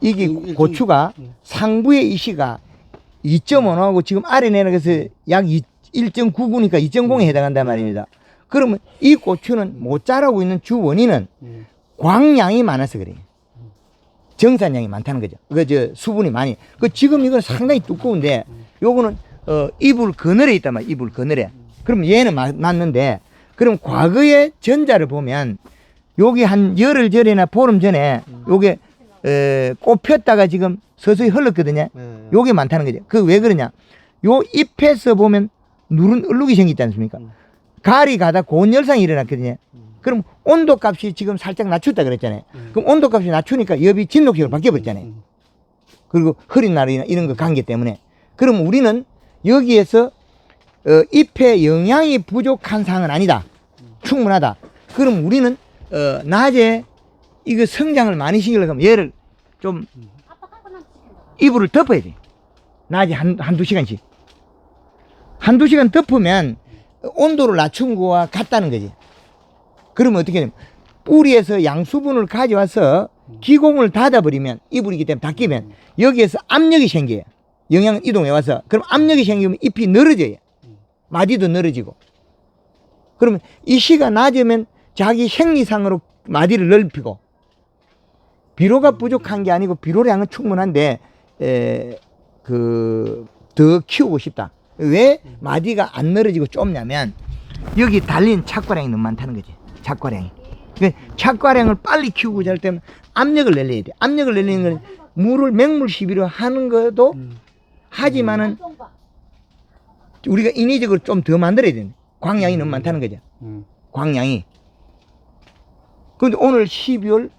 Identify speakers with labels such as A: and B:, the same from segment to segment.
A: 이게
B: 음,
A: 고추가
B: 음.
A: 상부의 이시가 2.5하고 지금 아래 내려가서 약 1.99니까 2.0에 해당한단 말입니다. 그러면 이 고추는 못 자라고 있는 주 원인은
B: 음.
A: 광량이 많아서 그래요. 정산량이 많다는 거죠. 그저 수분이 많이. 그 지금 이건 상당히 두꺼운데 요거는 어 이불 그늘에 있단 말이에요. 이불 그늘에. 그럼 얘는 마- 맞는데 그럼 과거의 전자를 보면 여기 한 열흘 전이나 보름 전에 요게 에, 꽃 폈다가 지금 서서히 흘렀거든요.
B: 네.
A: 요게 많다는 거죠. 그 왜 그러냐? 요 잎에서 보면 누른 얼룩이 생기지 않습니까?
B: 음.
A: 가리 가다 고온 열상이 일어났거든요.
B: 음.
A: 그럼 온도 값이 지금 살짝 낮췄다 그랬잖아요.
B: 음.
A: 그럼 온도 값이 낮추니까 엽이 진동식으로 바뀌어버렸잖아요.
B: 음.
A: 그리고 흐린 날이나 이런 거 관계 때문에. 그럼 우리는 여기에서 어, 잎에 영양이 부족한 상은 아니다. 충분하다. 그럼 우리는 어, 낮에 이거 성장을 많이 시키려고 하면 얘를 좀 이불을 덮어야 돼. 낮에 한, 한두 시간씩. 한두 시간 덮으면 온도를 낮춘 거와 같다는 거지. 그러면 어떻게 되면 뿌리에서 양수분을 가져와서 기공을 닫아버리면 이불이기 때문에 닫히면 여기에서 압력이 생겨요. 영양 이동해 와서. 그럼 압력이 생기면 잎이 늘어져요. 마디도 늘어지고. 그러면 이 시가 낮으면 자기 생리상으로 마디를 넓히고 비료가 부족한 게 아니고 비료량은 충분한데 에, 그, 더 키우고 싶다. 왜 마디가 안 늘어지고 좁냐면 여기 달린 착과량이 너무 많다는 거지. 착과량이. 그 착과량을 빨리 키우고 잘 때면 압력을 내려야 돼. 압력을 내리는 건 물을 맹물 시비로 하는 것도
B: 음.
A: 하지만은 우리가 인위적으로 좀 더 만들어야 되는 광량이 너무 많다는 거죠.
B: 음.
A: 광량이. 그런데 오늘 12월,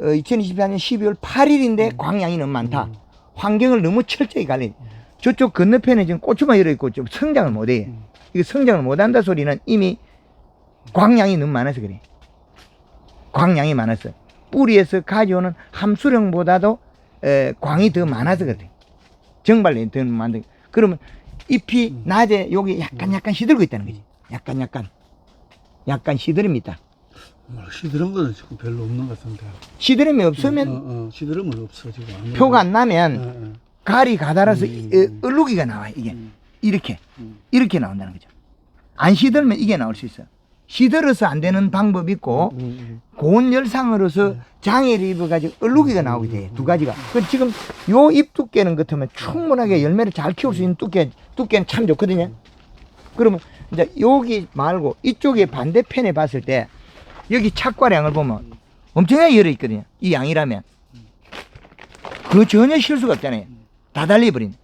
A: 어, 2024년 12월 8일인데 광량이 너무 많다.
B: 음.
A: 환경을 너무 철저히 관리. 저쪽 건너편에 지금 고추만 열어있고 좀 성장을 못해.
B: 음.
A: 이거 성장을 못한다 소리는 이미 광량이 너무 많아서 그래. 광량이 많아서. 뿌리에서 가져오는 함수령보다도 에, 광이 더 많아서 그래. 정발이 더 만들. 그러면 잎이 낮에 여기 약간 약간 시들고 있다는 거지. 약간 약간. 약간 시드름이다.
B: 뭐 시들은 거는 지금 별로 없는 것 같은데.
A: 시드름이 없으면
B: 어, 어, 시들음은 없어 지금. 아무래도.
A: 표가 안 나면
B: 어, 어.
A: 가리 가달아서
B: 음.
A: 이- 어, 얼룩이가 나와 이게
B: 음.
A: 이렇게
B: 음.
A: 이렇게 나온다는 거죠. 안 시들면 이게 나올 수 있어. 시들어서 안 되는 방법이 있고
B: 음, 음.
A: 고온 열상으로서 장애를 입어가지고 얼룩이가 나오게 돼. 두 가지가. 그 지금 요잎 두께는 같으면 충분하게 열매를 잘 키울 수 있는 두께, 두께는 참 좋거든요. 그러면 이제 여기 말고 이쪽에 반대편에 봤을 때 여기 착과량을 보면 엄청나게 열어 있거든요. 이 양이라면. 그 전혀 실수가 없잖아요. 다 달려버린.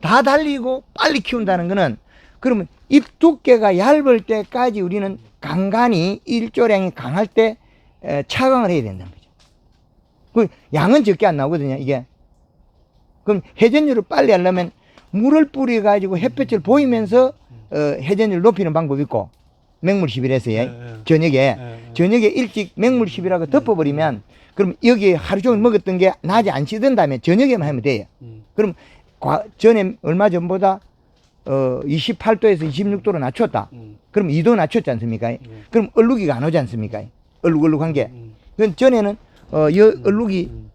A: 다 달리고 빨리 키운다는 거는 그러면 잎 두께가 얇을 때까지 우리는 간간히 일조량이 강할 때 에, 차광을 해야 된다는 거죠. 그 양은 적게 안 나오거든요, 이게. 그럼 회전율을 빨리 하려면 물을 뿌려 가지고 햇볕을 보이면서 어, 회전율 높이는 방법이 있고 맹물 11에서
B: 예,
A: 예,
B: 예.
A: 저녁에
B: 예, 예.
A: 저녁에 일찍 맹물 10이라고 덮어버리면 그럼 여기 하루 종일 먹었던 게 낮에 안 씻은 다음에 저녁에만 하면 돼요.
B: 음.
A: 그럼 과- 전에 얼마 전보다 어 28도에서 26도로 낮췄다.
B: 음.
A: 그럼 2도 낮췄지 않습니까?
B: 음.
A: 그럼 얼룩이가 안 오지 않습니까? 얼룩얼룩한 게.
B: 음.
A: 그 전에는 어, 여 얼룩이
B: 음.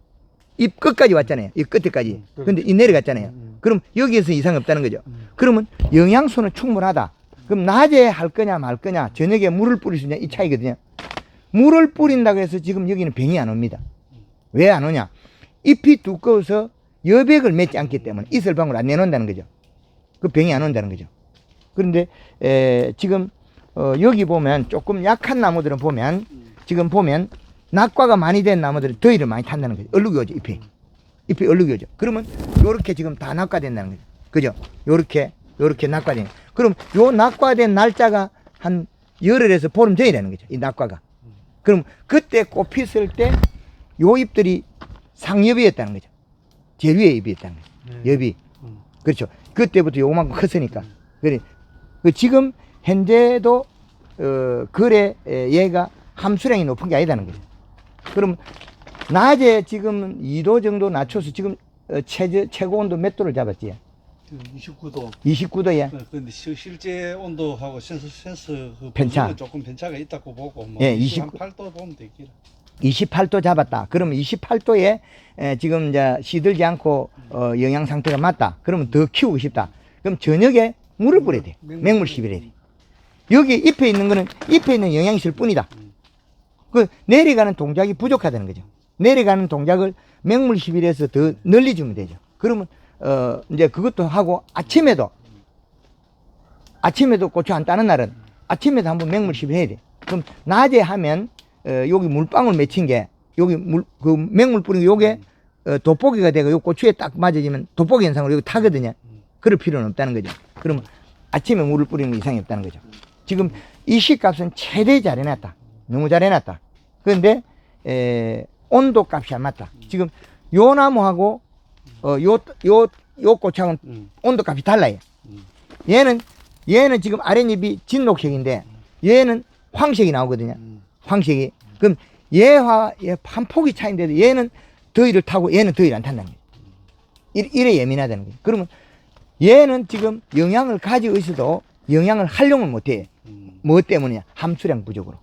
A: 입 끝까지 왔잖아요. 입 끝에까지.
B: 음.
A: 근데 이 내려갔잖아요.
B: 음.
A: 그럼 여기에서 이상 없다는 거죠.
B: 음.
A: 그러면 영양소는 충분하다. 그럼 낮에 할 거냐 말 거냐, 저녁에 물을 뿌릴 수 있냐 이 차이거든요. 물을 뿌린다고 해서 지금 여기는 병이 안 옵니다. 왜 안 오냐? 잎이 두꺼워서 여백을 맺지 않기 때문에 이슬방울 안 내놓는다는 거죠. 그 병이 안 온다는 거죠. 그런데 에, 지금 어, 여기 보면 조금 약한 나무들은 보면 지금 보면 낙과가 많이 된 나무들은 더위를 많이 탄다는 거죠. 얼룩이 오죠 잎이. 잎이 얼룩이 오죠. 그러면 요렇게 지금 다 낙과된다는 거죠. 그죠? 요렇게 요렇게 낙과된. 그럼 요 낙과된 날짜가 한 열흘에서 보름 전이라는 거죠. 이 낙과가. 그럼 그때 꽃 피었을 때 요 잎들이 상엽이었다는 거죠. 제일 위에 잎이었다는 거죠.
B: 네.
A: 엽이.
B: 음.
A: 그렇죠. 그때부터 요만큼 컸으니까. 그래. 그 지금 현재도 어 그래 에, 얘가 함수량이 높은 게 아니다는 거죠. 그럼 낮에 지금 2도 정도 낮춰서 지금 어, 최저 최고 온도 몇 도를 잡았지?
B: 지금 29도.
A: 29도야.
B: 근데 시- 실제 온도하고 센서 센서 그
A: 편차.
B: 조금 편차가 있다고 보고 뭐
A: 예,
B: 20, 한
A: 29.
B: 8도 보면 되겠라.
A: 28도 잡았다. 그러면 28도에 지금 이제 시들지 않고 어, 영양 상태가 맞다. 그러면 더 키우고 싶다. 그럼 저녁에 물을 뿌려야 돼. 맹물 시비래야 돼. 여기 잎에 있는 거는 잎에 있는 영양이 있을 뿐이다. 그 내려가는 동작이 부족하다는 거죠. 내려가는 동작을 맹물 시비에서 더 널리 주면 되죠. 그러면 어 이제 그것도 하고 아침에도 아침에도 고추 안 따는 날은 아침에도 한번 맹물 시비 해야 돼. 그럼 낮에 하면 어 여기 물방울 맺힌 게 여기 물 그 맹물 뿌린 게 요게 어, 돋보기가 되고 요 고추에 딱 맞아지면 돋보기 현상으로 여기 타거든요. 그럴 필요는 없다는 거죠. 그러면 아침에 물을 뿌리는 거 이상이 없다는 거죠. 지금 이 씨값은 최대 잘 해놨다. 너무 잘 해놨다. 그런데 에, 온도 값이 안 맞다. 지금 요 나무하고 어, 요, 요, 요 꽃하고는
B: 음.
A: 온도 값이 달라요.
B: 음.
A: 얘는 얘는 지금 아랫잎이 진녹색인데 얘는 황색이 나오거든요.
B: 음.
A: 황색이. 그럼 얘와 얘 한 폭이 차인데도 얘는 더위를 타고 얘는 더위를 안 탄다는 거예요. 이래, 이래 예민하다는 거예요. 그러면 얘는 지금 영양을 가지고 있어도 영양을 활용을 못해.
B: 음.
A: 뭐 때문이냐? 함수량 부족으로.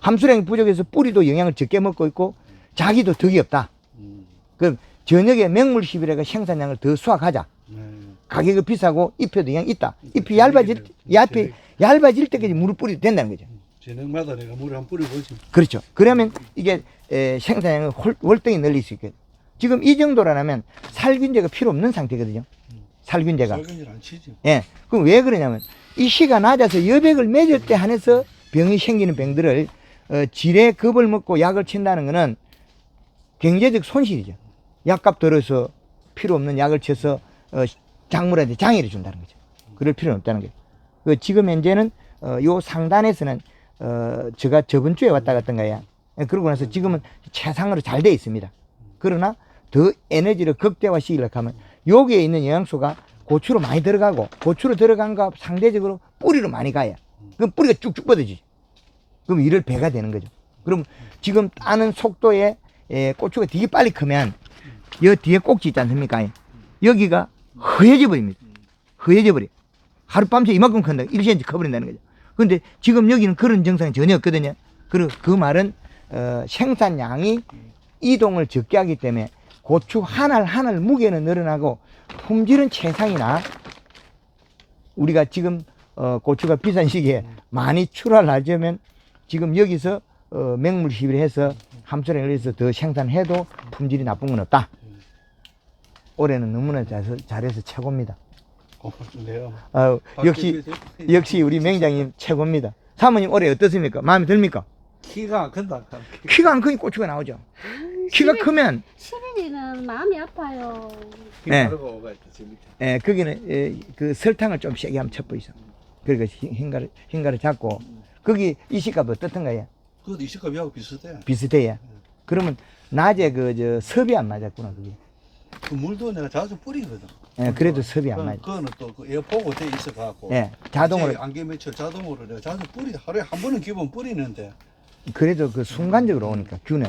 A: 함수량 부족해서 뿌리도 영양을 적게 먹고 있고 자기도 덕이 없다.
B: 음.
A: 그럼 저녁에 맹물 시비래가 생산량을 더 수확하자.
B: 네.
A: 가격이 비싸고 잎에도 영양 있다. 잎이 얇아질, 얇이, 얇아질 때까지 물을 뿌려도 된다는 거죠.
B: 저녁마다 내가 물을 한 뿌려보지.
A: 그렇죠. 그러면 이게 에, 생산량을 홀- 월등히 늘릴 수 있거든. 지금 이 정도라면 살균제가 필요 없는 상태거든요. 살균제가.
B: 살균질 안 치지.
A: 예. 그럼 왜 그러냐면 이 씨가 낮아서 여백을 맺을 때 한해서 병이 생기는 병들을 어, 질의 겁을 먹고 약을 친다는 거는 경제적 손실이죠. 약값 들어서 필요 없는 약을 쳐서 어, 작물한테 장애를 준다는 거죠. 그럴 필요는 없다는 거죠. 그 지금 현재는 어, 요 상단에서는 어, 제가 저번 주에 왔다 갔던 거야. 예, 그러고 나서 지금은 최상으로 잘 돼 있습니다. 그러나 더 에너지를 극대화 시키려고 하면 여기에 있는 영양소가 고추로 많이 들어가고 고추로 들어간 거 상대적으로 뿌리로 많이 가야. 그럼 뿌리가 쭉쭉 뻗어지지. 그럼 이를 배가 되는 거죠. 그럼 지금 따는 속도에 에, 고추가 되게 빨리 크면 여 뒤에 꼭지 있지 않습니까? 여기가 허해져 버립니다. 허해져 버려. 하룻밤새 이만큼 큰다. 1cm 커버린다는 거죠. 근데 지금 여기는 그런 증상이 전혀 없거든요. 그, 그 말은 어, 생산량이 이동을 적게 하기 때문에 고추 한 알 한 알 무게는 늘어나고 품질은 최상이나 우리가 지금 어, 고추가 비싼 시기에 많이 출하를 하려면 지금 여기서 어, 맹물 시비를 해서 함수량을 해서 더 생산해도 품질이 나쁜 건 없다. 올해는 너무나 잘, 잘해서 최고입니다.
B: 어, 내가
A: 아유, 역시 역시 우리 맹장님 최고입니다. 사모님 올해 어떻습니까? 마음에 듭니까?
B: 키가 안 큰다.
A: 키가 안 크니 고추가 나오죠. 키가 크면
C: 시린이는 마음이 아파요.
A: 네.
B: 오가 있다 지금.
A: 에, 거기는 에, 그 설탕을 좀 세게 한번 첩보이소. 그러니까 흰- 흰가루 흰가루 잡고 거기 이시값 어떻던가요?
B: 그것도 이식값이하고 비슷해.
A: 비슷해요. 그러면 낮에 그 저 섭이 안 맞았구나 그게.
B: 그 물도 내가 자주 뿌리거든.
A: 예, 그래도 섭이 안
B: 그-
A: 맞아.
B: 그거는 또그 에어포고 돼 있어 갖고.
A: 예, 자동으로
B: 안개 맺혀 자동으로 내가 자주 뿌리 하루에 한 번은 기본 뿌리는데.
A: 그래도 그 순간적으로 오니까 균은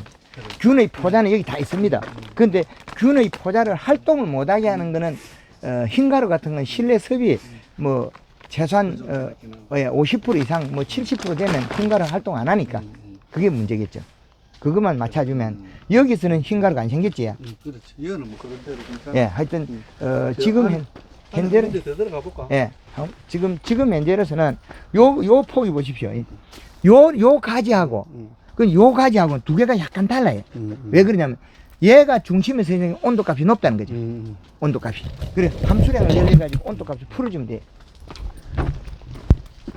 A: 균의 포자는 여기 다 있습니다. 근데 균의 포자를 활동을 못하게 하는 거는 어, 흰가루 같은 건 실내 섭이 뭐 최소한 어, 어, 예, 50% 이상 뭐 70% 되면 흰가루 활동 안 하니까 그게 문제겠죠. 그것만 맞춰주면 여기서는 흰가루가 안 생겼지.
B: 음, 그렇지. 이거는 뭐 그런 대로 괜찮아.
A: 예, 하여튼 어, 지금 현, 현재는
B: 이제 더 들어가 볼까?
A: 예, 한- 지금 지금 현재로서는 요 요 폭이 보십시오. 요요 가지하고
B: 음,
A: 그요 가지하고는 두 개가 약간 달라요.
B: 음, 음.
A: 왜 그러냐면 얘가 중심에 서 있는 온도값이 높다는 거죠.
B: 음,
A: 온도값이. 그래 함수량을 열려 가지고 온도값을 풀어주면 돼.